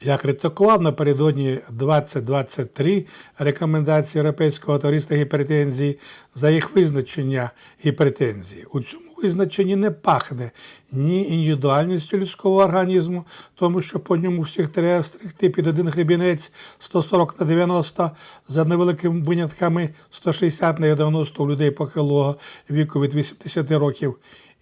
Я критикував напередодні 2023 рекомендації Європейського товариства гіпертензії за їх визначення гіпертензії. У цьому визначенні не пахне ні індивідуальністю людського організму, тому що по ньому всіх треба стригти під один гребінець 140 на 90, за невеликими винятками 160 на 90 у людей похилого віку від 80 років.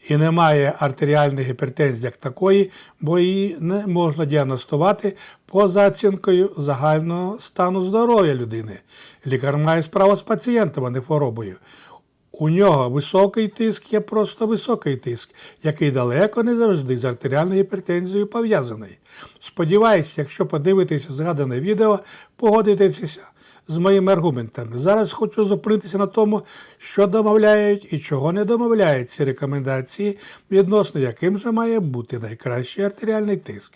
І немає артеріальної гіпертензії як такої, бо її не можна діагностувати поза оцінкою загального стану здоров'я людини. Лікар має справу з пацієнтом, а не хворобою. У нього високий тиск є просто високий тиск, який далеко не завжди з артеріальною гіпертензією пов'язаний. Сподіваюся, якщо подивитися згадане відео, погодитеся з моїми аргументами. Зараз хочу зупинитися на тому, що домовляють і чого не домовляють ці рекомендації, відносно яким же має бути найкращий артеріальний тиск.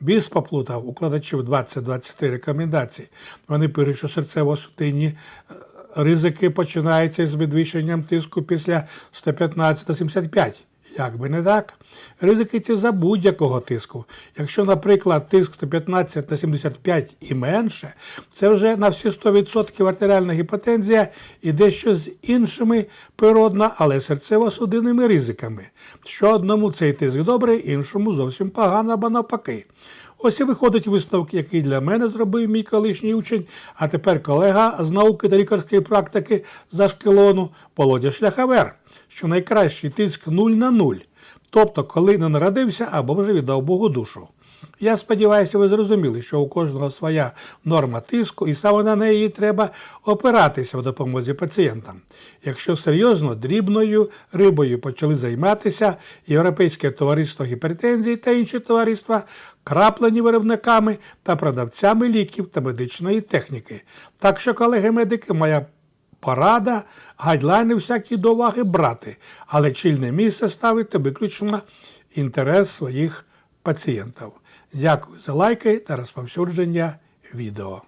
Біс поплутав укладачів 20-23 рекомендацій. Вони пишуть, що серцево-судинні е, ризики починаються з підвищенням тиску після 115 на 75. Як би не так. Ризики ці за будь-якого тиску. Якщо, наприклад, тиск 115 на 75 і менше, це вже на всі 100% артеріальна гіпотензія і дещо з іншими природна, але серцево-судинними ризиками. Що одному цей тиск добрий, іншому зовсім погано або навпаки. Ось і виходить висновок, який для мене зробив мій колишній учень, а тепер колега з науки та лікарської практики за шкілону Володя Шляхавер, що найкращий тиск 0 на 0, тобто коли не народився або вже віддав Богу душу. Я сподіваюся, ви зрозуміли, що у кожного своя норма тиску, і саме на неї треба опиратися в допомозі пацієнтам. Якщо серйозно дрібною рибою почали займатися Європейське товариство гіпертензії та інші товариства, краплені виробниками та продавцями ліків та медичної техніки. Так що, колеги-медики, моя порада, гайдлайни всякі до уваги брати, але чільне місце ставити виключно інтерес своїх пацієнтів. Дякую за лайки та розповсюдження відео.